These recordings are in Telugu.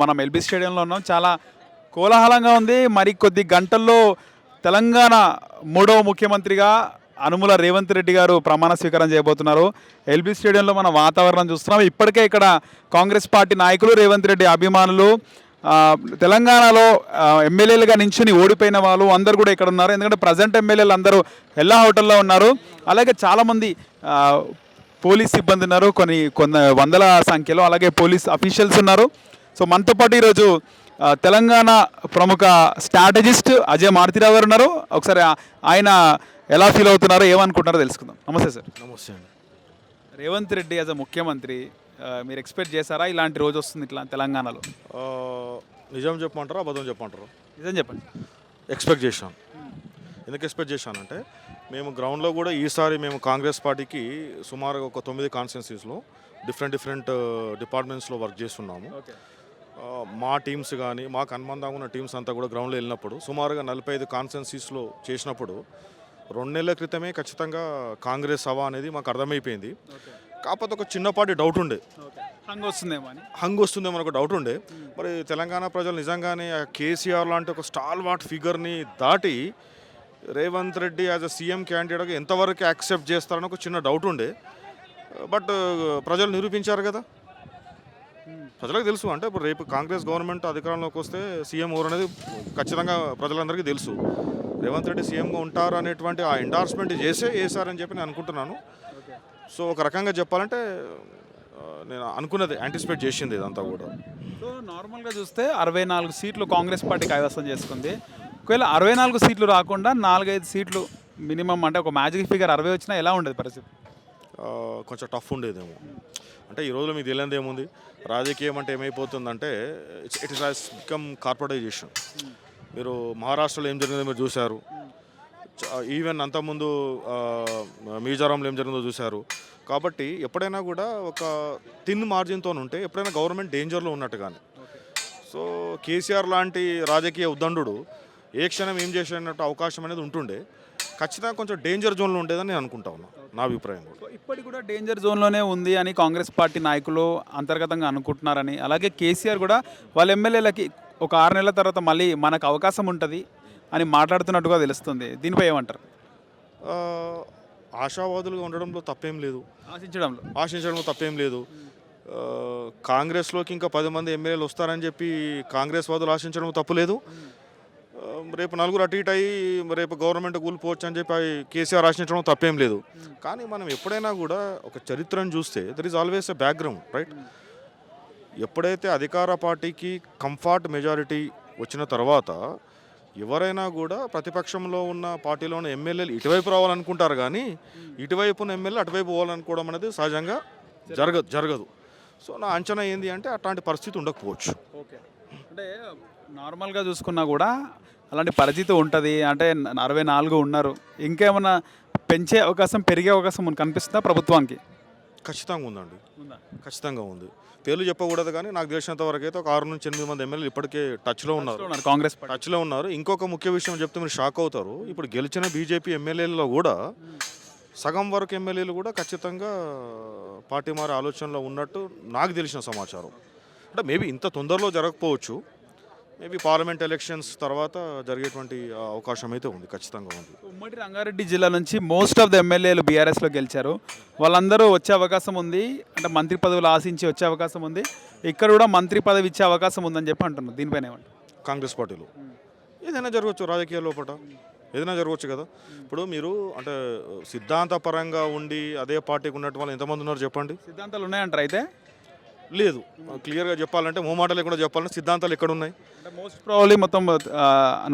మనం ఎల్బీ స్టేడియంలో ఉన్నాం. చాలా కోలాహలంగా ఉంది. మరి కొద్ది గంటల్లో తెలంగాణ మూడవ ముఖ్యమంత్రిగా అనుముల రేవంత్ రెడ్డి గారు ప్రమాణ స్వీకారం చేయబోతున్నారు. ఎల్బీ స్టేడియంలో మన వాతావరణం చూస్తున్నాం. ఇప్పటికే ఇక్కడ కాంగ్రెస్ పార్టీ నాయకులు రేవంత్ రెడ్డి అభిమానులు తెలంగాణలో ఎమ్మెల్యేలుగా నించుని ఓడిపోయిన వాళ్ళు అందరు కూడా ఇక్కడ ఉన్నారు. ఎందుకంటే ప్రజెంట్ ఎమ్మెల్యేలు అందరూ ఎల్లా హోటల్లో ఉన్నారు. అలాగే చాలామంది పోలీస్ సిబ్బంది ఉన్నారు. కొన్ని కొన్ని వందల సంఖ్యలో అలాగే పోలీస్ అఫీషియల్స్ ఉన్నారు. సో మనతో పాటు ఈరోజు తెలంగాణ ప్రముఖ స్ట్రాటజిస్ట్ అజయ్ మారుతిరావు గారు ఉన్నారు. ఒకసారి ఆయన ఎలా ఫీల్ అవుతున్నారో ఏమనుకుంటున్నారో తెలుసుకుందాం. నమస్తే సార్. నమస్తే అండి. రేవంత్ రెడ్డి యాజ్ అ ముఖ్యమంత్రి మీరు ఎక్స్పెక్ట్ చేశారా ఇలాంటి రోజు వస్తుంది ఇట్లా తెలంగాణలో? నిజం చెప్పమంటారా అబద్ధం చెప్పమంటారా? నిజం చెప్పండి. ఎక్స్పెక్ట్ చేశాను. ఎందుకు ఎక్స్పెక్ట్ చేశానంటే మేము గ్రౌండ్లో కూడా ఈసారి మేము కాంగ్రెస్ పార్టీకి సుమారుగా ఒక తొమ్మిది కాన్స్టిట్యున్సీస్లో డిఫరెంట్ డిఫరెంట్ డిపార్ట్మెంట్స్లో వర్క్ చేస్తున్నాము. మా టీమ్స్ కానీ మాకు అనుబంధంగా ఉన్న టీమ్స్ అంతా కూడా గ్రౌండ్లో వెళ్ళినప్పుడు సుమారుగా నలభై ఐదు కాన్స్టిట్యున్సీస్లో చేసినప్పుడు రెండు నెలల క్రితమే ఖచ్చితంగా కాంగ్రెస్ హవా అనేది మాకు అర్థమైపోయింది. కాకపోతే ఒక చిన్నపాటి డౌట్ ఉండే. హంగ్ వస్తుందేమో అని? హంగ్ వస్తుందేమో ఒక డౌట్ ఉండే. మరి తెలంగాణ ప్రజలు నిజంగానే కేసీఆర్ లాంటి ఒక స్టాల్ వాట్ ఫిగర్ని దాటి Revanth Reddy as a CM క్యాండిడేట్గా ఎంతవరకు యాక్సెప్ట్ చేస్తారని ఒక చిన్న డౌట్ ఉండే. బట్ ప్రజలు నిరూపించారు కదా. ప్రజలకు తెలుసు. అంటే ఇప్పుడు రేపు కాంగ్రెస్ గవర్నమెంట్ అధికారంలోకి వస్తే సీఎం ఎవరు అనేది ఖచ్చితంగా ప్రజలందరికీ తెలుసు. రేవంత్ రెడ్డి సీఎంగా ఉంటారు అనేటువంటి ఆ ఎండార్స్మెంట్ చేసే వేసారని చెప్పి నేను అనుకుంటున్నాను. సో ఒక రకంగా చెప్పాలంటే నేను అనుకున్నది యాంటిసిపేట్ చేసింది ఇదంతా కూడా. సో నార్మల్గా చూస్తే అరవై నాలుగు సీట్లు కాంగ్రెస్ పార్టీ కైవసం చేసుకుంది. ఒకవేళ అరవై నాలుగు సీట్లు రాకుండా నాలుగైదు సీట్లు మినిమం అంటే ఒక మ్యాజిక్ ఫిగర్ అరవై వచ్చినా ఎలా ఉండేది పరిస్థితి? కొంచెం టఫ్ ఉండేదేమో. అంటే ఈ రోజులో మీకు తెలియదు ఏముంది? రాజకీయం అంటే ఏమైపోతుందంటే it's it is has become corporatisation మీరు మహారాష్ట్రలో ఏం జరిగిందో మీరు చూశారు. ఈవెన్ అంతకుముందు మిజోరాంలో ఏం జరిగిందో చూశారు. కాబట్టి ఎప్పుడైనా కూడా ఒక థిన్ మార్జిన్తో ఉంటే ఎప్పుడైనా గవర్నమెంట్ డేంజర్లో ఉన్నట్టుగానే సో కేసీఆర్ లాంటి రాజకీయ ఉద్దండు ఏ క్షణం ఏం చేసేటట్టు అవకాశం అనేది ఉంటుండే. ఖచ్చితంగా కొంచెం డేంజర్ జోన్లో ఉండేదని నేను అనుకుంటా ఉన్నా నా అభిప్రాయం కూడా. ఇప్పటికి కూడా డేంజర్ జోన్లోనే ఉంది అని కాంగ్రెస్ పార్టీ నాయకులు అంతర్గతంగా అనుకుంటున్నారని అలాగే కేసీఆర్ కూడా వాళ్ళ ఎమ్మెల్యేలకి ఒక ఆరు నెలల తర్వాత మళ్ళీ మనకు అవకాశం ఉంటుంది అని మాట్లాడుతున్నట్టుగా తెలుస్తుంది. దీనిపై ఏమంటారు? ఆశావాదులుగా ఉండడంలో తప్పేం లేదు. ఆశించడంలో? ఆశించడంలో తప్పేం లేదు. కాంగ్రెస్లోకి ఇంకా పది మంది ఎమ్మెల్యేలు వస్తారని చెప్పి కాంగ్రెస్ వాదులు ఆశించడం తప్పులేదు రేపు నలుగురు అటు ఇటు అయ్యి రేపు గవర్నమెంట్ కూలిపోవచ్చు అని చెప్పి కేసీఆర్ ఆశించడం తప్పేం లేదు. కానీ మనం ఎప్పుడైనా కూడా ఒక చరిత్రను చూస్తే there is always a background right ఎప్పుడైతే అధికార పార్టీకి కంఫర్ట్ మెజారిటీ వచ్చిన తర్వాత ఎవరైనా కూడా ప్రతిపక్షంలో ఉన్న పార్టీలో ఉన్న ఎమ్మెల్యేలు ఇటువైపు రావాలనుకుంటారు కానీ ఇటువైపు ఉన్న ఎమ్మెల్యే అటువైపు పోవాలనుకోవడం అనేది సహజంగా జరగదు జరగదు. సో నా అంచనా ఏంది అంటే అట్లాంటి పరిస్థితి ఉండకపోవచ్చు. ఓకే. అంటే నార్మల్గా చూసుకున్నా కూడా అలాంటి పరిస్థితి ఉంటుంది. అంటే అరవై నాలుగు ఉన్నారు. ఇంకేమైనా పెంచే అవకాశం పెరిగే అవకాశం మనకు కనిపిస్తుందా ప్రభుత్వానికి? ఖచ్చితంగా ఉందండి. ఉందా? ఖచ్చితంగా ఉంది. పేర్లు చెప్పకూడదు కానీ నాకు తెలిసినంత వరకు అయితే ఒక ఆరు నుంచి ఎనిమిది మంది ఎమ్మెల్యేలు ఇప్పటికే టచ్లో ఉన్నారు. కాంగ్రెస్ టచ్లో ఉన్నారు. ఇంకొక ముఖ్య విషయం చెప్తే మీరు షాక్ అవుతారు. ఇప్పుడు గెలిచిన బీజేపీ ఎమ్మెల్యేలలో కూడా సగం వరకు ఎమ్మెల్యేలు కూడా ఖచ్చితంగా పార్టీ మారే ఆలోచనలో ఉన్నట్టు నాకు తెలిసిన సమాచారం. అంటే మేబీ ఇంత తొందరలో జరగకపోవచ్చు. మేబీ పార్లమెంట్ ఎలక్షన్స్ తర్వాత జరిగేటువంటి అవకాశం అయితే ఉంది ఖచ్చితంగా ఉంది. ఉమ్మడి రంగారెడ్డి జిల్లా నుంచి మోస్ట్ ఆఫ్ ద ఎమ్మెల్యేలు బీఆర్ఎస్లో గెలిచారు. వాళ్ళందరూ వచ్చే అవకాశం ఉంది అంటే మంత్రి పదవులు ఆశించి వచ్చే అవకాశం ఉంది. ఇక్కడ కూడా మంత్రి పదవి ఇచ్చే అవకాశం ఉందని చెప్పి అంటున్నారు దీనిపైన ఏమంటారు? కాంగ్రెస్ పార్టీలో. ఏదైనా జరగవచ్చు రాజకీయ లోపల ఏదైనా జరగవచ్చు కదా. ఇప్పుడు మీరు అంటే సిద్ధాంతపరంగా ఉండి అదే పార్టీకి ఉన్నట్టు వాళ్ళు ఎంతమంది ఉన్నారు చెప్పండి? సిద్ధాంతాలు ఉన్నాయంటారు అయితే? లేదు. క్లియర్గా చెప్పాలంటే మూమాట లేకుండా చెప్పాలంటే సిద్ధాంతాలు ఎక్కడ ఉన్నాయి అంటే మోస్ట్ ప్రాబ్లీ మొత్తం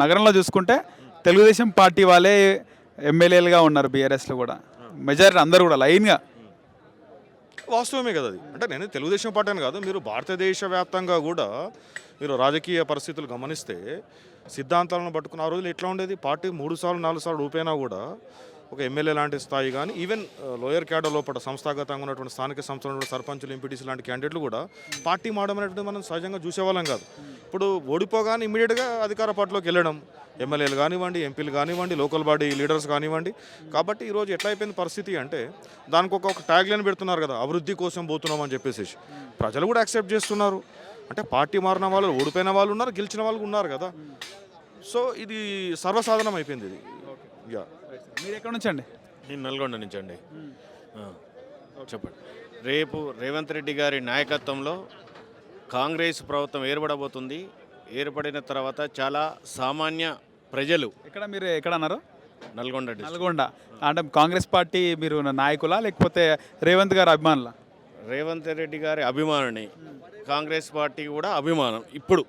నగరంలో చూసుకుంటే తెలుగుదేశం పార్టీ వాళ్ళే ఎమ్మెల్యేలుగా ఉన్నారు బీఆర్ఎస్లో కూడా. మెజారిటీ అందరూ కూడా లైన్గా. వాస్తవమే కదా అది. అంటే నేను తెలుగుదేశం పార్టీ అని కాదు మీరు భారతదేశ వ్యాప్తంగా కూడా మీరు రాజకీయ పరిస్థితులు గమనిస్తే సిద్ధాంతాలను పట్టుకున్న ఆ రోజులు ఎట్లా ఉండేది? పార్టీ మూడు సార్లు నాలుగు సార్లు ఊపైనా కూడా ఒక ఎమ్మెల్యే లాంటి స్థాయి కానీ ఈవెన్ లోయర్ క్యాడర్ లోపల సంస్థాగతంగా ఉన్నటువంటి స్థానిక సంస్థలు సర్పంచులు ఎంపీటీసీ లాంటి క్యాండిడేట్లు కూడా పార్టీ మారడం అనేటువంటి మనం సహజంగా చూసేవాళ్ళం కాదు. ఇప్పుడు ఓడిపోగానే ఇమీడియట్గా అధికార పార్టీలోకి వెళ్ళడం ఎమ్మెల్యేలు కానివ్వండి ఎంపీలు కానివ్వండి లోకల్ బాడీ లీడర్స్ కానివ్వండి. కాబట్టి ఈరోజు ఎట్లా అయిపోయింది పరిస్థితి అంటే దానికి ఒక ఒక ట్యాగ్ లైన్ పెడుతున్నారు కదా అభివృద్ధి కోసం పోతున్నాం అని చెప్పేసి. ప్రజలు కూడా యాక్సెప్ట్ చేస్తున్నారు. అంటే పార్టీ మారిన వాళ్ళు ఓడిపోయిన వాళ్ళు ఉన్నారు గెలిచిన వాళ్ళు ఉన్నారు కదా. సో ఇది సర్వసాధారణం అయిపోయింది ఇది. యా మీరు ఎక్కడి నుంచి అండి నేను నల్గొండ నుంచి అండి చెప్పండి. రేపు రేవంత్ రెడ్డి గారి నాయకత్వంలో కాంగ్రెస్ ప్రభుత్వం ఏర్పడబోతుంది. ఏర్పడిన తర్వాత చాలా సామాన్య ప్రజలు ఎక్కడ మీరు ఎక్కడ అన్నారు నల్గొండ నల్గొండ. అంటే కాంగ్రెస్ పార్టీ మీరు నాయకులా లేకపోతే రేవంత్ గారు అభిమానులా? రేవంత్ రెడ్డి గారి అభిమానిని కాంగ్రెస్ పార్టీ కూడా అభిమానం ఇప్పుడు.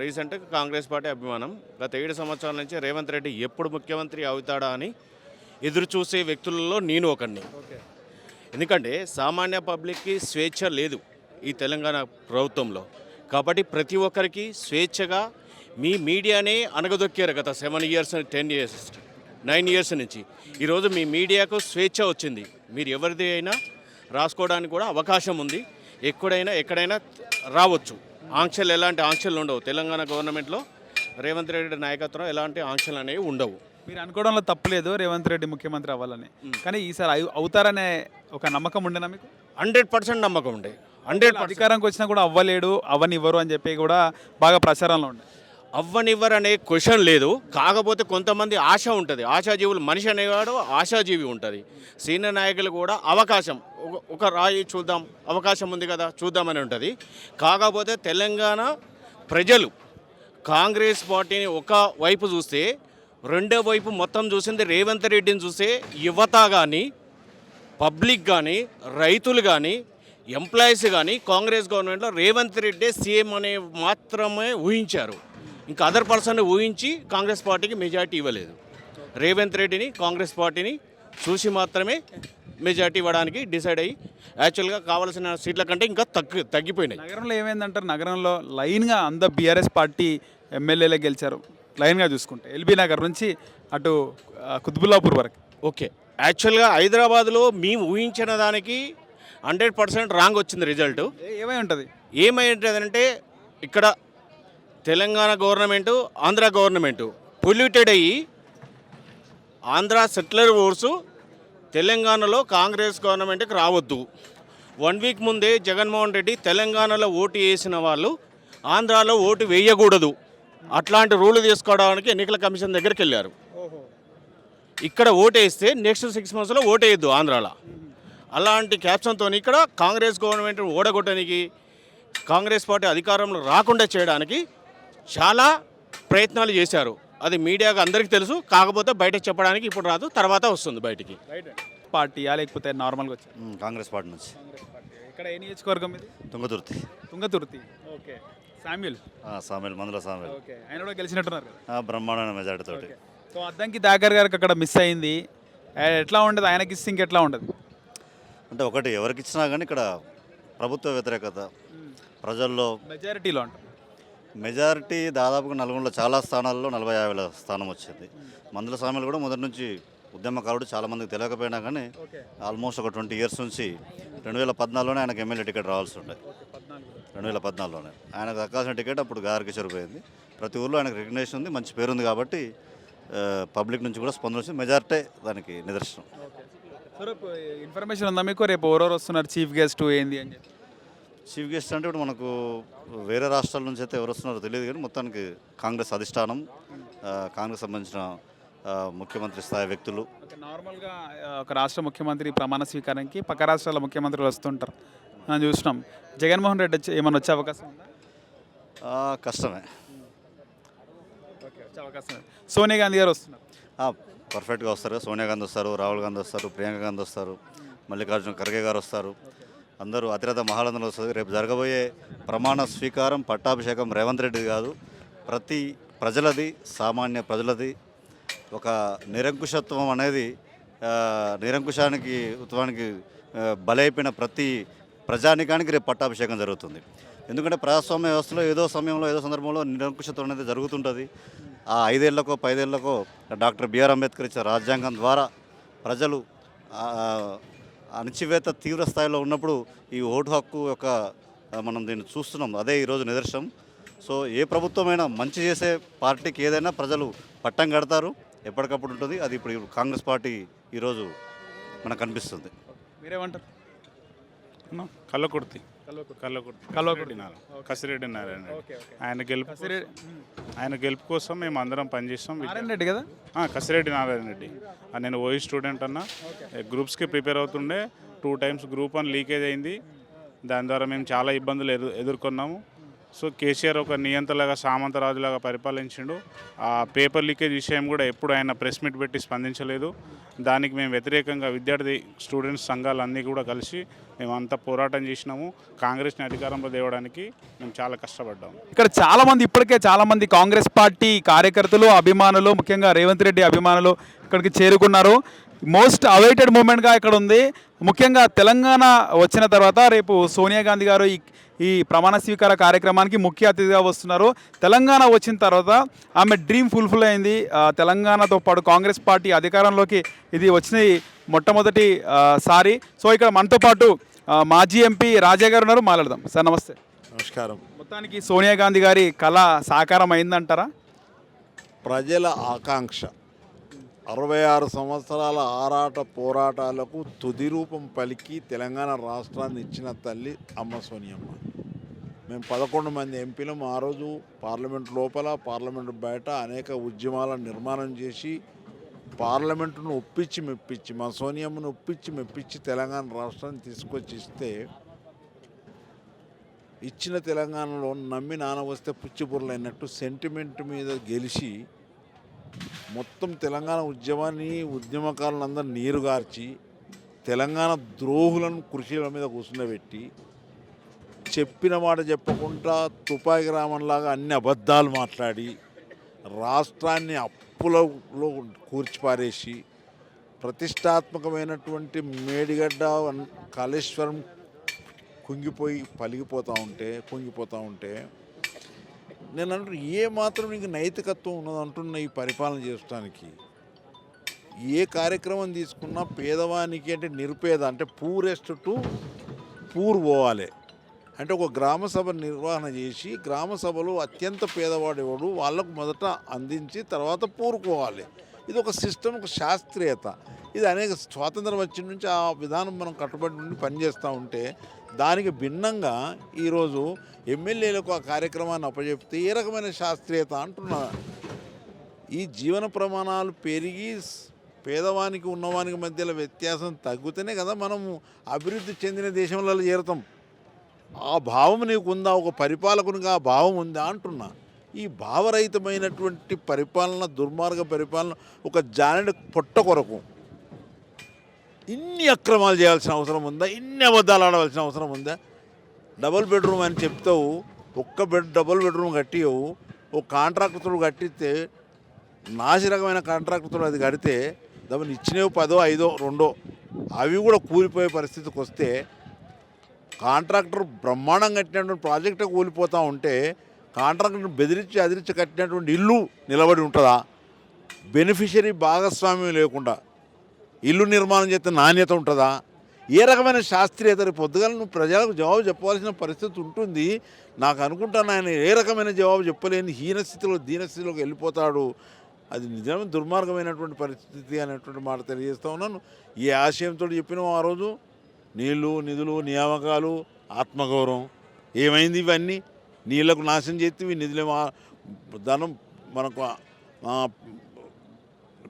రీసెంట్గా కాంగ్రెస్ పార్టీ అభిమానం. గత ఏడు సంవత్సరాల నుంచి రేవంత్ రెడ్డి ఎప్పుడు ముఖ్యమంత్రి అవుతాడా అని ఎదురు చూసే వ్యక్తులలో నేను ఒకడిని ఎందుకంటే సామాన్య పబ్లిక్కి స్వేచ్ఛ లేదు ఈ తెలంగాణ ప్రభుత్వంలో. కాబట్టి ప్రతి ఒక్కరికి స్వేచ్ఛగా మీ మీడియానే అనగదొక్కారు గత seven years ten years nine years నుంచి. ఈరోజు మీ మీడియాకు స్వేచ్ఛ వచ్చింది. మీరు ఎవరిది అయినా రాసుకోవడానికి కూడా అవకాశం ఉంది. ఎక్కడైనా ఎక్కడైనా రావచ్చు. ఆంక్షలు ఎలాంటి ఆంక్షలు ఉండవు. తెలంగాణ గవర్నమెంట్లో రేవంత్ రెడ్డి నాయకత్వం ఎలాంటి ఆంక్షలు అనేవి ఉండవు. మీరు అనుకోవడంలో తప్పులేదు రేవంత్ రెడ్డి ముఖ్యమంత్రి అవ్వాలని. కానీ ఈసారి అయి- అవుతారనే ఒక నమ్మకం ఉండేనా మీకు? హండ్రెడ్ పర్సెంట్ నమ్మకం ఉండే. హండ్రెడ్ అధికారంకి వచ్చినా కూడా అవ్వలేడు అవ్వనివ్వరు అని చెప్పి కూడా బాగా ప్రచారంలో ఉండే. అవ్వనివ్వరు అనే క్వశ్చన్ లేదు. కాకపోతే కొంతమంది ఆశ ఉంటుంది. ఆశాజీవులు మనిషి అనేవాడు ఆశాజీవి ఉంటుంది. సీనియర్ నాయకులు కూడా అవకాశం. ఒక- ఒక రాయి చూద్దాం. అవకాశం ఉంది కదా చూద్దామని ఉంటుంది. కాకపోతే తెలంగాణ ప్రజలు కాంగ్రెస్ పార్టీని ఒక వైపు చూస్తే రెండో వైపు మొత్తం చూసింది రేవంత్ రెడ్డిని చూసే యువత కానీ పబ్లిక్ కానీ రైతులు కానీ ఎంప్లాయీస్ కానీ కాంగ్రెస్ గవర్నమెంట్లో రేవంత్ రెడ్డి సీఎం అనే మాత్రమే ఊహించారు. ఇంకా అదర్ పర్సన్ ఊహించి కాంగ్రెస్ పార్టీకి మెజార్టీ ఇవ్వలేదు. రేవంత్ రెడ్డిని కాంగ్రెస్ పార్టీని చూసి మాత్రమే మెజార్టీ ఇవ్వడానికి డిసైడ్ అయ్యి యాక్చువల్గా కావాల్సిన సీట్ల కంటే ఇంకా తగ్గి తగ్గిపోయినాయి. నగరంలో ఏమైందంటారు? నగరంలో లైన్గా అంద బీఆర్ఎస్ పార్టీ ఎమ్మెల్యేలే గెలిచారు. లైన్గా చూసుకుంటే ఎల్బీ నగర్ నుంచి అటు కుత్బుల్లాపూర్ వరకు. ఓకే. యాక్చువల్గా హైదరాబాద్లో మేము ఊహించిన దానికి హండ్రెడ్ పర్సెంట్ రాంగ్ వచ్చింది రిజల్ట్. ఏమై ఉంటుంది? ఏమైందంటే ఇక్కడ Telangana government Andhra government polluted అయ్యి ఆంధ్ర సెటిలర్ ఓర్సు తెలంగాణలో కాంగ్రెస్ గవర్నమెంట్కి రావద్దు. వన్ వీక్ ముందే జగన్మోహన్ రెడ్డి తెలంగాణలో ఓటు వేసిన వాళ్ళు ఆంధ్రాలో ఓటు వేయకూడదు. అట్లాంటి రూల్ తీసుకోవడానికి ఎన్నికల కమిషన్ దగ్గరికి వెళ్ళారు. ఇక్కడ ఓటు వేస్తే నెక్స్ట్ సిక్స్ మంత్స్లో ఓటు వేయద్దు ఆంధ్రాలో. అలాంటి క్యాప్షన్తో ఇక్కడ కాంగ్రెస్ గవర్నమెంట్ ఓడగొట్టడానికి కాంగ్రెస్ పార్టీ అధికారంలో రాకుండా చేయడానికి చాలా ప్రయత్నాలు చేశారు. అది మీడియాకు అందరికీ తెలుసు కాకపోతే బయట చెప్పడానికి ఇప్పుడు రాదు తర్వాత వస్తుంది బయటికి. పార్టీయా లేకపోతే నార్మల్గా వచ్చారు మ్, కాంగ్రెస్ పార్టీ నుంచి. ఇక్కడ ఏ నియోజకవర్గం ఇది? తుంగతుర్తి. తుంగతుర్తి. ఓకే. శామ్యుల్ ఆ, సామెల్ మందుల ఓకే. ఆయన కూడా గెలిచినట్టున్నారు కదా? బ్రహ్మాండమైన మెజార్టీ తోటి సో అద్దంకి దాకర్ గారికి అక్కడ మిస్ అయింది. ఎట్లా ఉండదు ఆయనకి ఇస్తే ఇంకెట్లా ఉండదు అంటే ఒకటి ఎవరికి ఇచ్చినా కానీ ఇక్కడ ప్రభుత్వ వ్యతిరేకత. ప్రజల్లో మెజారిటీలో మెజారిటీ దాదాపుగా నల్గొండలో చాలా స్థానాల్లో నలభై యాభై స్థానం వచ్చింది. మందుల సామెలు కూడా మొదటి నుంచి ఉద్యమకారుడు చాలా మందికి తెలియకపోయినా కానీ ఆల్మోస్ట్ ఒక ట్వంటీ ఇయర్స్ నుంచి రెండు వేల పద్నాలుగులోనే ఆయనకు ఎమ్మెల్యే టికెట్ రావాల్సి ఉండే. పద్నాలుగు రెండు వేల పద్నాలుగులోనే. ఆయనకు దక్కాల్సిన టికెట్ అప్పుడు గారికి చెరిపోయింది ప్రతి ఊర్లో ఆయనకు రికగ్నేషన్ ఉంది మంచి పేరుంది కాబట్టి పబ్లిక్ నుంచి కూడా స్పందన వచ్చింది. మెజార్టీ దానికి నిదర్శనం. ఇన్ఫర్మేషన్ ఉందా మీకు? రేపు ఎవరెవరు వస్తున్నారు చీఫ్ గెస్ట్ ఏంది అని చెప్పి. చీఫ్ గెస్ట్ అంటే ఇప్పుడు మనకు వేరే రాష్ట్రాల నుంచి అయితే ఎవరు వస్తున్నారో తెలియదు కానీ మొత్తానికి కాంగ్రెస్ అధిష్టానం కాంగ్రెస్ సంబంధించిన ముఖ్యమంత్రి స్థాయి వ్యక్తులు. నార్మల్గా ఒక రాష్ట్ర ముఖ్యమంత్రి ప్రమాణ స్వీకారానికి పక్క రాష్ట్రాల ముఖ్యమంత్రులు వస్తుంటారు. చూసినాం జగన్మోహన్ రెడ్డి వచ్చి ఏమైనా వచ్చే అవకాశం ఉందా? కష్టమే. ఓకే వచ్చే అవకాశం ఉంది. సోనియా గాంధీ గారు వస్తున్నారు. పర్ఫెక్ట్గా వస్తారు. సోనియా గాంధీ వస్తారు రాహుల్ గాంధీ వస్తారు ప్రియాంక గాంధీ వస్తారు మల్లికార్జున ఖర్గే గారు వస్తారు. అందరూ అతిరథ మహాలందరూ వస్తుంది రేపు జరగబోయే ప్రమాణ స్వీకారం పట్టాభిషేకం రేవంత్ రెడ్డి కాదు. ప్రతి ప్రజలది సామాన్య ప్రజలది ఒక నిరంకుశత్వం అనేది ఆ, నిరంకుశానికి ఉత్వానికి ఆ, బలైపోయిన ప్రతి ప్రజానికానికి రేపు పట్టాభిషేకం జరుగుతుంది. ఎందుకంటే ప్రజాస్వామ్య వ్యవస్థలో ఏదో సమయంలో ఏదో సందర్భంలో నిరంకుశత్వం అనేది జరుగుతుంటుంది. ఆ ఐదేళ్ళకో పైదేళ్ళకో డాక్టర్ బిఆర్ అంబేద్కర్ ఇచ్చిన రాజ్యాంగం ద్వారా ప్రజలు ఆ, అణచివేత తీవ్ర స్థాయిలో ఉన్నప్పుడు ఈ ఓటు హక్కు యొక్క మనం దీన్ని చూస్తున్నాం. అదే ఈరోజు నిదర్శనం. సో ఏ ప్రభుత్వమైనా మంచి చేసే పార్టీకి ఏదైనా ప్రజలు పట్టం కడతారు. ఎప్పటికప్పుడు ఉంటుంది. అది ఇప్పుడు కాంగ్రెస్ పార్టీ ఈరోజు మనకు కనిపిస్తుంది. మీరేమంటారు? కళ్ళకుర్తి కల్లకుర్తి. కల్వకుర్తి. నారాయణ. కసిరెడ్డి నారాయణ రెడ్డి. ఆయన గెలుపు ఆయన గెలుపు కోసం మేము అందరం పనిచేస్తాం. నారాయణ రెడ్డి కదా? కసిరెడ్డి నారాయణ రెడ్డి. నేను ఓయి స్టూడెంట్ అన్న. గ్రూప్స్కి ప్రిపేర్ అవుతుండే. Two times group one leakage అయింది. దాని ద్వారా మేము చాలా ఇబ్బందులు ఎదు ఎదుర్కొన్నాము. సో కేసీఆర్ ఒక నియంతలాగా సామంతరాజులాగా పరిపాలించిండు. ఆ పేపర్ లీకేజ్ విషయం కూడా ఎప్పుడు ఆయన ప్రెస్ మీట్ పెట్టి స్పందించలేదు. దానికి మేము వ్యతిరేకంగా విద్యార్థి స్టూడెంట్స్ సంఘాలు అన్నీ కూడా కలిసి మేము అంతా పోరాటం చేసినాము. కాంగ్రెస్ని అధికారంలో తేవడానికి మేము చాలా కష్టపడ్డాము. ఇక్కడ చాలామంది ఇప్పటికే చాలామంది కాంగ్రెస్ పార్టీ కార్యకర్తలు అభిమానులు ముఖ్యంగా రేవంత్ రెడ్డి అభిమానులు ఇక్కడికి చేరుకున్నారు. మోస్ట్ అవైటెడ్ మూమెంట్గా ఇక్కడ ఉంది. ముఖ్యంగా తెలంగాణ వచ్చిన తర్వాత రేపు సోనియా గాంధీ గారు ఈ ప్రమాణ స్వీకార కార్యక్రమానికి ముఖ్య అతిథిగా వస్తున్నారు. తెలంగాణ వచ్చిన తర్వాత ఆమె డ్రీమ్ ఫుల్ఫిల్ అయింది. తెలంగాణతో పాటు కాంగ్రెస్ పార్టీ అధికారంలోకి ఇది వచ్చిన మొట్టమొదటి సారి. సో ఇక్కడ మనతో పాటు మాజీ ఎంపీ రాజా గారు ఉన్నారు. మాట్లాడదాం. సార్ నమస్తే. నమస్కారం. మొత్తానికి సోనియా గాంధీ గారి కళ సాకారం అయిందంటారా? ప్రజల ఆకాంక్ష. అరవై ఆరు సంవత్సరాల ఆరాట పోరాటాలకు తుది రూపం పలికి తెలంగాణ రాష్ట్రాన్ని ఇచ్చిన తల్లి అమ్మ సోనియమ్మ. మేము పదకొండు మంది ఎంపీలం. ఆ రోజు పార్లమెంట్ లోపల పార్లమెంట్ బయట అనేక ఉద్యమాల నిర్మాణం చేసి పార్లమెంటును ఒప్పించి మెప్పించి మా సోనియమ్మను ఒప్పించి మెప్పించి తెలంగాణ రాష్ట్రాన్ని తీసుకొచ్చి ఇస్తే ఇచ్చిన తెలంగాణలో నమ్మి నాన వస్తే పుచ్చిపుర్లైనట్టు సెంటిమెంట్ మీద గెలిచి మొత్తం తెలంగాణ ఉద్యమాన్ని ఉద్యమకారులందరూ నీరుగార్చి తెలంగాణ ద్రోహులను కృషిల మీద కూర్చుండబెట్టి చెప్పిన మాట చెప్పకుండా తుపాకి రామన్లాగా అన్ని అబద్ధాలు మాట్లాడి రాష్ట్రాన్ని అప్పులలో కూర్చిపారేసి ప్రతిష్టాత్మకమైనటువంటి మేడిగడ్డ కాళేశ్వరం కుంగిపోయి పలిగిపోతూ ఉంటే కుంగిపోతూ ఉంటే నేను అంటు ఏ మాత్రం నీకు నైతికత్వం ఉన్నది అంటున్న ఈ పరిపాలన చేయడానికి ఏ కార్యక్రమం తీసుకున్నా పేదవానికి అంటే నిరుపేద అంటే పూరెస్ట్ టు పూర్ పోవాలి. అంటే ఒక గ్రామ సభ నిర్వహణ చేసి గ్రామ సభలో అత్యంత పేదవాడేవాడు? వాళ్ళకు మొదట అందించి తర్వాత పూరుకోవాలి ఇది ఒక సిస్టమ్ ఒక శాస్త్రీయత. ఇది అనేక స్వాతంత్రం వచ్చిన నుంచి ఆ విధానం మనం కట్టుబడి నుండి పనిచేస్తూ ఉంటే దానికి భిన్నంగా ఈరోజు ఎమ్మెల్యేలకు ఆ కార్యక్రమాన్ని అప్పచెప్తే ఏ రకమైన శాస్త్రీయత అంటున్నా. ఈ జీవన ప్రమాణాలు పెరిగి పేదవానికి ఉన్నవానికి మధ్యలో వ్యత్యాసం తగ్గుతూనే కదా మనము అభివృద్ధి చెందిన దేశంలో చేరుతాం. ఆ భావం నీకు ఉందా ఒక పరిపాలకునిగా ఆ భావం ఉందా? అంటున్నా. ఈ భావరహితమైనటువంటి పరిపాలన దుర్మార్గ పరిపాలన ఒక జానెడు పొట్ట కొరకు. ఇన్ని అక్రమాలు చేయాల్సిన అవసరం ఉందా? ఇన్ని అబద్ధాలు ఆడవలసిన అవసరం ఉందా? డబుల్ బెడ్రూమ్ అని చెప్తావు. ఒక్క బెడ్ డబుల్ బెడ్రూమ్ కట్టియవు. ఓ కాంట్రాక్టర్తో కట్టిస్తే నాసి రకమైన కాంట్రాక్టర్తో అది కడితే దాన్ని ఇచ్చినవి పదో ఐదో రెండో అవి కూడా కూలిపోయే పరిస్థితికి వస్తే కాంట్రాక్టర్ బ్రహ్మాండం కట్టినటువంటి ప్రాజెక్టే కూలిపోతూ ఉంటే కాంట్రాక్టర్ బెదిరించి అదిరించి కట్టినటువంటి ఇల్లు నిలబడి ఉంటుందా? బెనిఫిషరీ భాగస్వామ్యం లేకుండా ఇల్లు నిర్మాణం చేస్తే నాణ్యత ఉంటుందా? ఏ రకమైన శాస్త్రీయత రేపు పొద్దుగాల నువ్వు ప్రజలకు జవాబు చెప్పవలసిన పరిస్థితి ఉంటుంది. నాకు అనుకుంటాను ఆయన ఏ రకమైన జవాబు చెప్పలేని హీనస్థితిలో దీనస్థితిలోకి వెళ్ళిపోతాడు. అది నిజమైన దుర్మార్గమైనటువంటి పరిస్థితి అనేటువంటి మాట తెలియజేస్తూ ఉన్నాను. ఈ ఆశయంతో చెప్పినావు ఆ రోజు. నీళ్ళు నిధులు నియామకాలు ఆత్మగౌరవం. ఏమైంది ఇవన్నీ? నీళ్ళకు నాశనం చేస్తే నిధులు ధనం మనకు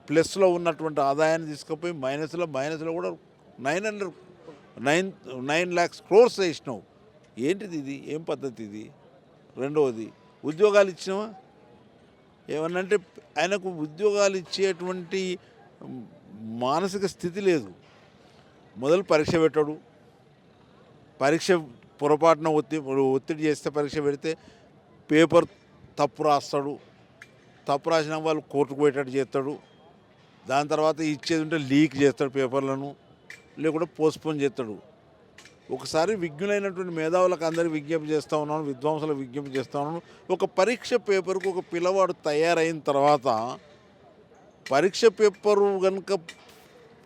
ప్లస్లో ఉన్నటువంటి ఆదాయాన్ని తీసుకుపోయి మైనస్లో మైనస్లో కూడా nine hundred nine nine lakhs crores వేసినావు. ఏంటిది ఇది? ఏం పద్ధతి ఇది? రెండవది ఉద్యోగాలు ఇచ్చినావా? ఏమన్నంటే ఆయనకు ఉద్యోగాలు ఇచ్చేటువంటి మానసిక స్థితి లేదు. మొదలు పరీక్ష పెట్టాడు. పరీక్ష పొరపాటున ఒత్తి ఒత్తిడి చేస్తే పరీక్ష పెడితే పేపర్ తప్పు రాస్తాడు. తప్పు రాసిన వాళ్ళు కోర్టుకు పోయేటట్టు చేస్తాడు. దాని తర్వాత ఇచ్చేది ఉంటే లీక్ చేస్తాడు పేపర్లను లేకుంటే పోస్ట్పోన్ చేస్తాడు. ఒకసారి విజ్ఞులైనటువంటి మేధావులకు అందరికీ విజ్ఞప్తి చేస్తూ ఉన్నాను విద్వాంసులకు విజ్ఞప్తి చేస్తూ ఉన్నాను. ఒక పరీక్ష పేపర్కు ఒక పిల్లవాడు తయారైన తర్వాత పరీక్ష పేపరు కనుక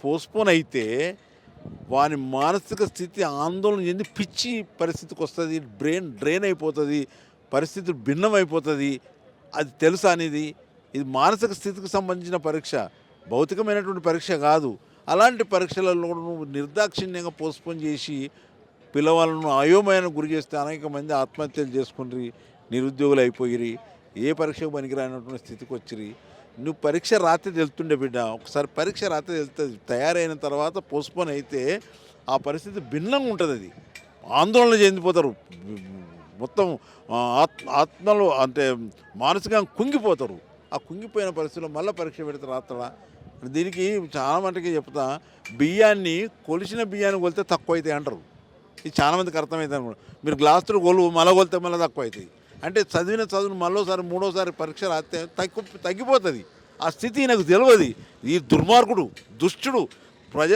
పోస్ట్పోన్ అయితే వాని మానసిక స్థితి ఆందోళన చెంది పిచ్చి పరిస్థితికి వస్తుంది బ్రెయిన్ డ్రైన్ అయిపోతుంది పరిస్థితి భిన్నమైపోతుంది. అది తెలుసా అనేది? ఇది మానసిక స్థితికి సంబంధించిన పరీక్ష. భౌతికమైనటువంటి పరీక్ష కాదు. అలాంటి పరీక్షలలో నువ్వు నిర్దాక్షిణ్యంగా పోస్ట్పోన్ చేసి పిల్లవాళ్ళను అయోమయానికి గురి చేస్తే అనేక మంది ఆత్మహత్యలు చేసుకుని నిరుద్యోగులు అయిపోయి ఏ పరీక్షకు పనికిరానటువంటి స్థితికి వచ్చిరి నువ్వు పరీక్ష రాత్రి తెలుతుండే బిడ్డ. ఒకసారి పరీక్ష రాత్రి తెలుస్తుంది తయారైన తర్వాత పోస్ట్పోన్ అయితే ఆ పరిస్థితి భిన్నంగా ఉంటుంది అది. ఆందోళన చెందిపోతారు. మొత్తం ఆ, ఆత్- అంటే మానసికంగా కుంగిపోతారు. ఆ కుంగిపోయిన పరిస్థితిలో మళ్ళీ పరీక్ష పెడితే రాత్రా. దీనికి చాలా మటుకే చెప్తా బియ్యాన్ని కొలిసిన బియ్యాన్ని కొలితే తక్కువ అవుతాయి అంటారు. ఇది చాలా మందికి అర్థమవుతుంది అనమాట మీరు గ్లాసులు కొలు మళ్ళీ కొలితే మళ్ళీ తక్కువ అవుతాయి అంటే చదివిన చదువును మళ్ళోసారి మూడోసారి పరీక్ష రాస్తే తగ్గు తగ్గిపోతుంది. ఆ స్థితి నాకు తెలియదు. ఈ దుర్మార్గుడు దుష్టుడు ప్రజ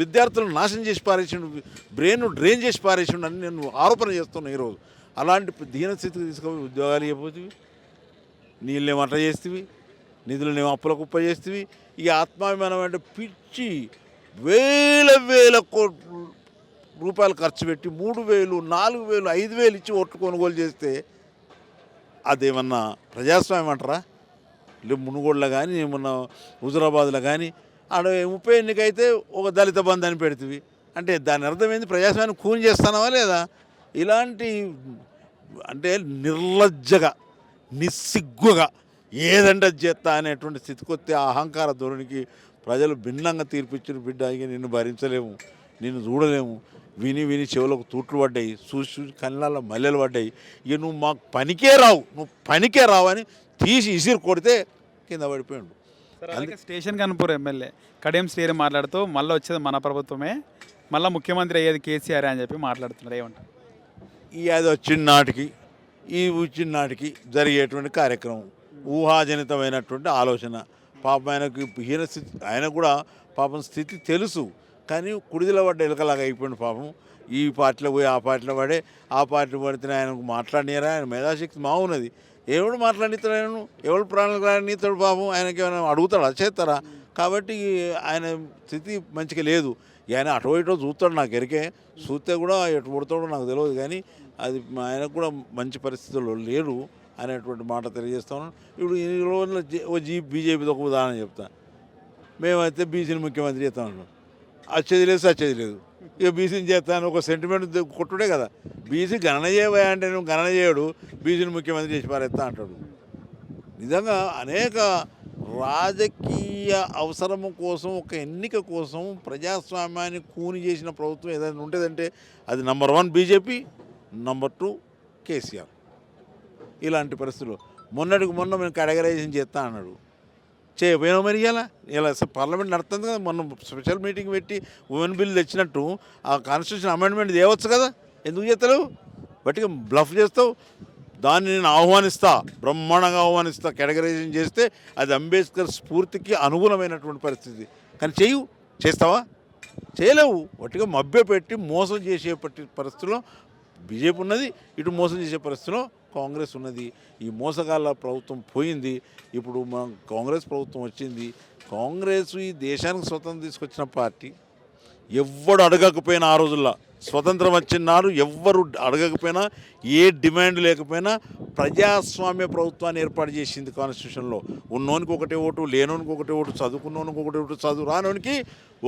విద్యార్థులను నాశనం చేసి పారేసిండు బ్రెయిన్ డ్రైన్ చేసి పారేసిండు అని నేను ఆరోపణ చేస్తున్నాను ఈరోజు. అలాంటి దీన స్థితికి తీసుకుపోయి ఉద్యోగాలు ఇవ్వబోతుంది నీళ్ళేమో అట్లా చేస్తేవి. నిధులనేమో అప్పుల కుప్ప చేస్తేవి. ఈ ఆత్మాభిమానం అంటే పిచ్చి వేల వేల కోట్ల రూపాయలు ఖర్చు పెట్టి మూడు వేలు నాలుగు వేలు ఐదు వేలు ఇచ్చి ఓట్లు కొనుగోలు చేస్తే అదేమన్నా ప్రజాస్వామ్యం అంటారా? లే మునుగోడులో కానీ ఏమన్నా హుజురాబాద్లో కానీ ఆడ ముప్పై ఎన్నికైతే ఒక దళిత బంధాన్ని పెడుతుంది. అంటే దాని అర్థం ఏంది ప్రజాస్వామ్యాన్ని కూని చేస్తానవా లేదా? ఇలాంటి అంటే నిర్లజ్జగా నిస్సిగ్గుగా ఏదంటే చేస్తా అనేటువంటి స్థితికొత్తే ఆ అహంకార ధోరణికి ప్రజలు భిన్నంగా తీర్పిచ్చిన బిడ్డ ఇక నిన్ను భరించలేము నిన్ను చూడలేము. విని విని చెవులకు తూట్లు పడ్డాయి చూసి చూసి కళ్ళల్లో మల్లెలు పడ్డాయి. ఇక నువ్వు మాకు పనికే రావు నువ్వు పనికే రావు అని తీసి ఇసిరి కొడితే కింద పడిపోయాడు. స్టేషన్ కనుపూర్ ఎమ్మెల్యే కడియం శ్రీని మాట్లాడుతూ మళ్ళీ వచ్చేది మన ప్రభుత్వమే మళ్ళీ ముఖ్యమంత్రి అయ్యేది కేసీఆర్ అని చెప్పి మాట్లాడుతున్నారు. ఏమంటారు? ఈ అది వచ్చిన నాటికి ఈ వచ్చిన నాటికి జరిగేటువంటి కార్యక్రమం ఊహాజనితమైనటువంటి ఆలోచన. పాపం ఆయనకు హీన స్థితి ఆయన కూడా పాపం స్థితి తెలుసు. కానీ కుడిదిలో పడ్డ ఎలకలాగా అయిపోయింది పాపం. ఈ పార్టీలో పోయి ఆ పార్టీలో పడే ఆ పార్టీ పడితే ఆయనకు మాట్లాడినారా? ఆయన మేధాశక్తి మా ఉన్నది ఎవడు మాట్లాడిస్తాడు ఆయన ఎవడు ప్రాణాలు రానిస్తాడు పాపం? ఆయనకి ఏమైనా అడుగుతాడా? చేస్తారా? కాబట్టి ఆయన స్థితి మంచిగా లేదు. ఆయన అటో ఇటో చూస్తాడు నాకు ఎరికే. చూస్తే కూడా ఎటు పుడతాడో నాకు తెలియదు కానీ అది ఆయనకు కూడా మంచి పరిస్థితుల్లో లేరు అనేటువంటి మాట తెలియజేస్తాను ఇప్పుడు ఈ రోజుల్లో జే- ఓ జీ బీజేపీతో ఒక ఉదాహరణ చెప్తాను మేమైతే బీసీని ముఖ్యమంత్రి చేస్తాం వచ్చేది లేదు సచ్చేది లేదు ఇక బీసీని చేస్తాను ఒక సెంటిమెంట్ కొట్టుడే కదా. బీసీ గణన చేయబోయా అంటే నువ్వు గణన చేయడు బీసీని ముఖ్యమంత్రి చేసి పారేస్తా అంటాడు. నిజంగా అనేక రాజకీయ అవసరము కోసం ఒక ఎన్నిక కోసం ప్రజాస్వామ్యాన్ని కూని చేసిన ప్రభుత్వం ఏదైనా ఉంటుందంటే అది number one BJP number two KCR ఇలాంటి పరిస్థితులు. మొన్నటికి మొన్న మేము కేటగరైజేషన్ చేస్తా అన్నాడు. చేయబోయినా మరి ఇలా ఇలా పార్లమెంట్ నడుతుంది కదా మొన్న స్పెషల్ మీటింగ్ పెట్టి ఉమెన్ బిల్ తెచ్చినట్టు ఆ కాన్స్టిట్యూషన్ అమెండ్మెంట్ చేయవచ్చు కదా? ఎందుకు చేస్తలేవు? బట్టిగా బ్లఫ్ చేస్తావు? దాన్ని నేను ఆహ్వానిస్తా బ్రహ్మాండంగా ఆహ్వానిస్తా కేటగరైజేషన్ చేస్తే అది అంబేద్కర్ స్ఫూర్తికి అనుగుణమైనటువంటి పరిస్థితి. కానీ చేయు చేస్తావా? చేయలేవు. ఒట్టిగా మభ్య పెట్టి మోసం చేసే పట్టి పరిస్థితిలో బీజేపీ ఉన్నది ఇటు మోసం చేసే పరిస్థితిలో కాంగ్రెస్ ఉన్నది ఈ మోసగాళ్ళ ప్రభుత్వం పోయింది ఇప్పుడు మనం కాంగ్రెస్ ప్రభుత్వం వచ్చింది కాంగ్రెస్ ఈ దేశానికి స్వతంత్రం తీసుకొచ్చిన పార్టీ ఎవ్వడు అడగకపోయినా ఆ రోజుల్లో. స్వతంత్రం వచ్చిన నాడు ఎవ్వరు అడగకపోయినా ఏ డిమాండ్ లేకపోయినా ప్రజాస్వామ్య ప్రభుత్వాన్ని ఏర్పాటు చేసింది కాన్స్టిట్యూషన్లో. ఉన్నోనికి ఒకటే ఓటు లేనోనికి ఒకటే ఓటు చదువుకున్నోనికి ఒకటే ఓటు చదువు రానోనికి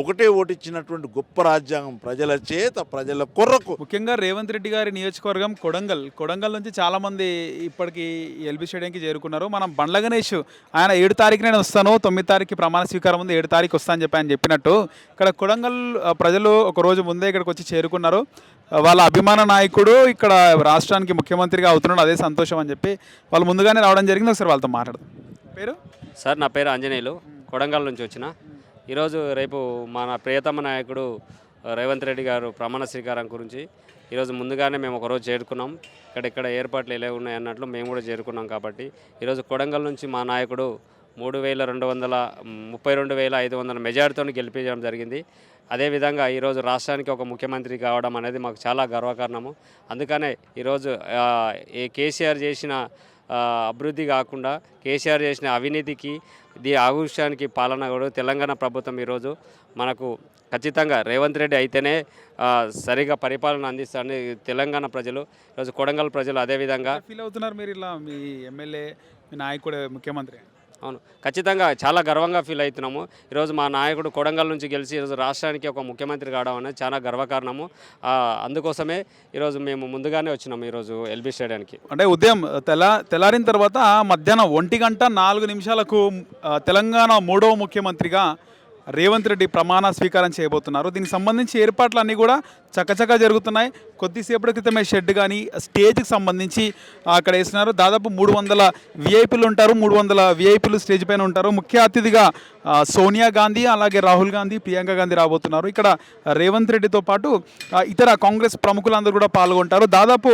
ఒకటే ఓటు ఇచ్చినటువంటి గొప్ప రాజ్యాంగం ప్రజల చేత ప్రజల కొర్రకు ముఖ్యంగా రేవంత్ రెడ్డి గారి నియోజకవర్గం కొడంగల్. కొడంగల్ నుంచి చాలామంది ఇప్పటికీ ఇప్పటికి ఎల్బీ స్టేడియంకి చేరుకున్నారు. మనం బండ్ల గణేష్ ఆయన ఏడు తారీఖు నేను వస్తాను తొమ్మిది తారీఖు ప్రమాణ స్వీకారం ఉంది ఏడు తారీఖు వస్తా అని చెప్పి ఆయన చెప్పినట్టు. ఇక్కడ కొడంగల్ ప్రజలు ఒక రోజు ముందే ఇక్కడికి వచ్చి చేరుకున్నారు. ఉన్నారు. వాళ్ళ అభిమాన నాయకుడు ఇక్కడ రాష్ట్రానికి ముఖ్యమంత్రిగా అవుతున్నాడు. అదే సంతోషం అని చెప్పి వాళ్ళు ముందుగానే రావడం జరిగింది. ఒకసారి వాళ్ళతో మాట్లాడదాం. పేరు? సార్ నా పేరు ఆంజనేయులు. కొడంగల్ నుంచి వచ్చిన. ఈరోజు రేపు మన ప్రియతమ నాయకుడు రేవంత్ రెడ్డి గారు ప్రమాణ స్వీకారం గురించి ఈరోజు ముందుగానే మేము ఒకరోజు చేరుకున్నాం. ఇక్కడ ఇక్కడ ఏర్పాట్లు ఎలా ఉన్నాయి అన్నట్లు మేము కూడా చేరుకున్నాం కాబట్టి. ఈరోజు కొడంగల్ నుంచి మా నాయకుడు మూడు వేల రెండు వందల ముప్పై రెండు వేల ఐదు వందల మెజార్టీతో గెలిపించడం జరిగింది. అదేవిధంగా ఈరోజు రాష్ట్రానికి ఒక ముఖ్యమంత్రి కావడం అనేది మాకు చాలా గర్వకారణము. అందుకనే ఈరోజు ఈ కేసీఆర్ చేసిన అభివృద్ధి కాకుండా కేసీఆర్ చేసిన అవినీతికి దీ ఆఘోషానికి పాలన కూడా తెలంగాణ ప్రభుత్వం ఈరోజు మనకు ఖచ్చితంగా రేవంత్ రెడ్డి అయితేనే సరిగా పరిపాలన అందిస్తారని తెలంగాణ ప్రజలు ఈరోజు కొడంగల్ ప్రజలు అదేవిధంగా ఫీల్ అవుతున్నారు మీరు ఇలా మీ ఎమ్మెల్యే మీ నాయకుడు ముఖ్యమంత్రి? అవును. ఖచ్చితంగా చాలా గర్వంగా ఫీల్ అవుతున్నాము. ఈరోజు మా నాయకుడు కొడంగల్ నుంచి గెలిచి ఈరోజు రాష్ట్రానికి ఒక ముఖ్యమంత్రి కావడం అనేది చాలా గర్వకారణము. అందుకోసమే ఈరోజు మేము ముందుగానే వచ్చినాము ఈరోజు ఎల్బీ స్టేడియానికి. అంటే ఉదయం తెల్ల తెల్లారిన తర్వాత మధ్యాహ్నం ఒంటి గంట నాలుగు నిమిషాలకు తెలంగాణ మూడవ ముఖ్యమంత్రిగా రేవంత్ రెడ్డి ప్రమాణ స్వీకారం చేయబోతున్నారు. దీనికి సంబంధించి ఏర్పాట్లు అన్నీ కూడా చకచకా జరుగుతున్నాయి. కొద్దిసేపటి క్రితమే షెడ్ కానీ స్టేజ్కి సంబంధించి అక్కడ వేసినారు దాదాపు మూడు వందల విఐపీలు ఉంటారు. మూడు వందల విఐపీలు స్టేజ్ పైన ఉంటారు. ముఖ్య అతిథిగా సోనియా గాంధీ అలాగే రాహుల్ గాంధీ ప్రియాంక గాంధీ రాబోతున్నారు. ఇక్కడ రేవంత్ రెడ్డితో పాటు ఇతర కాంగ్రెస్ ప్రముఖులందరూ కూడా పాల్గొంటారు. దాదాపు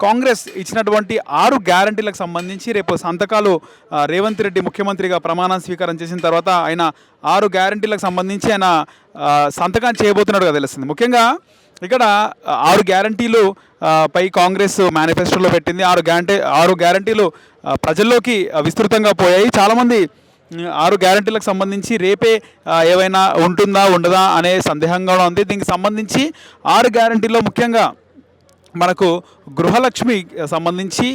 కాంగ్రెస్ ఇచ్చినటువంటి ఆరు గ్యారంటీలకు సంబంధించి రేపు సంతకాలు రేవంత్ రెడ్డి ముఖ్యమంత్రిగా ప్రమాణ స్వీకారం చేసిన తర్వాత ఆయన ఆరు గ్యారంటీలకు సంబంధించి ఆయన సంతకం చేయబోతున్నట్టుగా తెలుస్తుంది. ముఖ్యంగా ఇక్కడ ఆరు గ్యారంటీలు పై కాంగ్రెస్ మేనిఫెస్టోలో పెట్టింది. ఆరు గ్యారంటీ ఆరు గ్యారంటీలు ప్రజల్లోకి విస్తృతంగా పోయాయి. చాలామంది ఆరు గ్యారంటీలకు సంబంధించి రేపే ఏవైనా ఉంటుందా ఉండదా అనే సందేహంగా ఉంది. దీనికి సంబంధించి ఆరు గ్యారంటీలో ముఖ్యంగా మనకు గృహలక్ష్మి సంబంధించి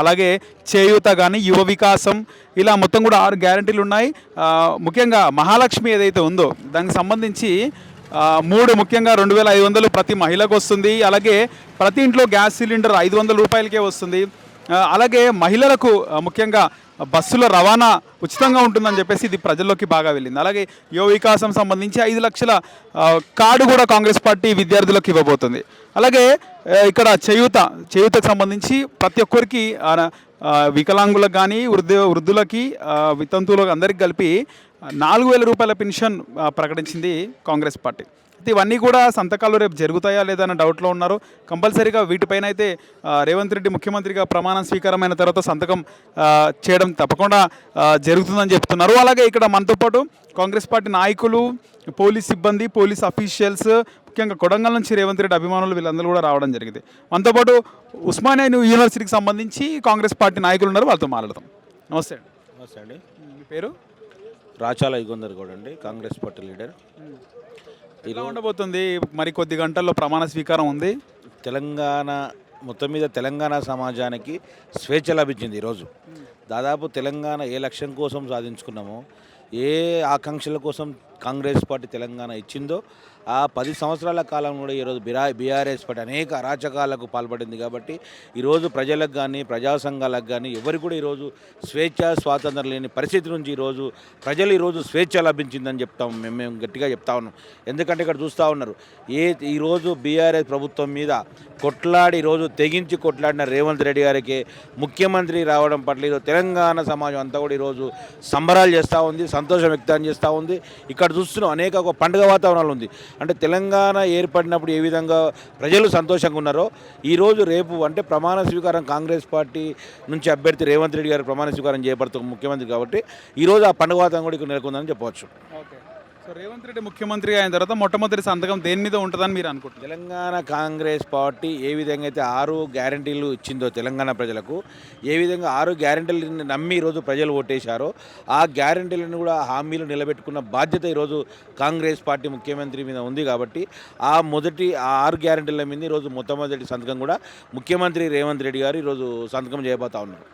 అలాగే చేయూత కానీ యువ వికాసం ఇలా మొత్తం కూడా ఆరు గ్యారంటీలు ఉన్నాయి. ముఖ్యంగా మహాలక్ష్మి ఏదైతే ఉందో దానికి సంబంధించి మూడు ముఖ్యంగా రెండు వేల ఐదు వందలు ప్రతి మహిళకు వస్తుంది. అలాగే ప్రతి ఇంట్లో గ్యాస్ సిలిండర్ ఐదు వందల రూపాయలకే వస్తుంది. అలాగే మహిళలకు ముఖ్యంగా బస్సుల రవాణా ఉచితంగా ఉంటుందని చెప్పేసి ఇది ప్రజల్లోకి బాగా వెళ్ళింది. అలాగే యువ వికాసం సంబంధించి ఐదు లక్షల కార్డు కూడా కాంగ్రెస్ పార్టీ విద్యార్థులకు ఇవ్వబోతుంది. అలాగే ఇక్కడ చేయూత చేయూతకు సంబంధించి ప్రతి ఒక్కరికి వికలాంగులకు కానీ వృద్ధు వృద్ధులకి వితంతువులకు అందరికి కలిపి నాలుగు వేల రూపాయల పెన్షన్ ప్రకటించింది కాంగ్రెస్ పార్టీ. అయితే ఇవన్నీ కూడా సంతకాలు రేపు జరుగుతాయా లేదా అన్న డౌట్లో ఉన్నారు. కంపల్సరీగా వీటిపైన అయితే రేవంత్ రెడ్డి ముఖ్యమంత్రిగా ప్రమాణం స్వీకారమైన తర్వాత సంతకం చేయడం తప్పకుండా జరుగుతుందని చెప్తున్నారు. అలాగే ఇక్కడ మనతో పాటు కాంగ్రెస్ పార్టీ నాయకులు పోలీస్ సిబ్బంది పోలీస్ అఫీషియల్స్ ముఖ్యంగా కొడంగల్ నుంచి రేవంత్ రెడ్డి అభిమానులు వీళ్ళందరూ కూడా రావడం జరిగింది. మనతో పాటు ఉస్మానియా యూనివర్సిటీకి సంబంధించి కాంగ్రెస్ పార్టీ నాయకులు ఉన్నారు. వాళ్ళతో మాట్లాడదాం. నమస్తే అండి. నమస్తే అండి. మీ పేరు? రాచాల యుగంధర్ గౌడ్ అండి కాంగ్రెస్ పార్టీ లీడర్. ఎలా ఉండబోతుంది? మరి కొద్ది గంటల్లో ప్రమాణ స్వీకారం ఉంది. తెలంగాణ మొత్తం మీద తెలంగాణ సమాజానికి స్వేచ్ఛ లభించింది ఈరోజు. దాదాపు తెలంగాణ ఏ లక్ష్యం కోసం సాధించుకున్నామో ఏ ఆకాంక్షల కోసం కాంగ్రెస్ పార్టీ తెలంగాణ ఇచ్చిందో ఆ పది సంవత్సరాల కాలం కూడా ఈరోజు బిరా బీఆర్ఎస్ పార్టీ అనేక అరాచకాలకు పాల్పడింది కాబట్టి ఈరోజు ప్రజలకు కానీ ప్రజా సంఘాలకు కానీ ఎవరు కూడా ఈరోజు స్వేచ్ఛ స్వాతంత్రం లేని పరిస్థితి నుంచి ఈరోజు ప్రజలు ఈరోజు స్వేచ్ఛ లభించిందని చెప్తాం మేము మేము గట్టిగా చెప్తా ఉన్నాం. ఎందుకంటే ఇక్కడ చూస్తూ ఉన్నారు ఏ ఈరోజు బీఆర్ఎస్ ప్రభుత్వం మీద కొట్లాడి ఈరోజు తెగించి కొట్లాడిన రేవంత్ రెడ్డి గారికి ముఖ్యమంత్రి రావడం పట్ల ఈరోజు తెలంగాణ సమాజం అంతా కూడా ఈరోజు సంబరాలు చేస్తూ ఉంది సంతోషం వ్యక్తం చేస్తూ ఉంది. ఇక్కడ చూస్తున్నాం అనేక ఒక పండుగ వాతావరణాలు ఉంది. అంటే తెలంగాణ ఏర్పడినప్పుడు ఏ విధంగా ప్రజలు సంతోషంగా ఉన్నారో ఈరోజు రేపు అంటే ప్రమాణ స్వీకారం కాంగ్రెస్ పార్టీ నుంచి అభ్యర్థి రేవంత్ రెడ్డి గారు ప్రమాణ స్వీకారం చేపడుతూ ముఖ్యమంత్రి కాబట్టి ఈరోజు ఆ పండుగ వాతావరణం కూడా ఇక్కడ నెలకొందని చెప్పవచ్చు. సో రేవంత్ రెడ్డి ముఖ్యమంత్రి అయిన తర్వాత మొట్టమొదటి సంతకం దేని మీద ఉంటుందని మీరు అనుకుంటున్నారు? తెలంగాణ కాంగ్రెస్ పార్టీ ఏ విధంగా అయితే ఆరు గ్యారంటీలు ఇచ్చిందో తెలంగాణ ప్రజలకు ఏ విధంగా ఆరు గ్యారంటీలను నమ్మి ఈరోజు ప్రజలు ఓటేశారో ఆ గ్యారంటీలను కూడా హామీలు నిలబెట్టుకున్న బాధ్యత ఈరోజు కాంగ్రెస్ పార్టీ ముఖ్యమంత్రి మీద ఉంది కాబట్టి ఆ మొదటి ఆ ఆరు గ్యారంటీల మీద ఈరోజు మొట్టమొదటి సంతకం కూడా ముఖ్యమంత్రి రేవంత్ రెడ్డి గారు ఈరోజు సంతకం చేయబోతా ఉన్నారు.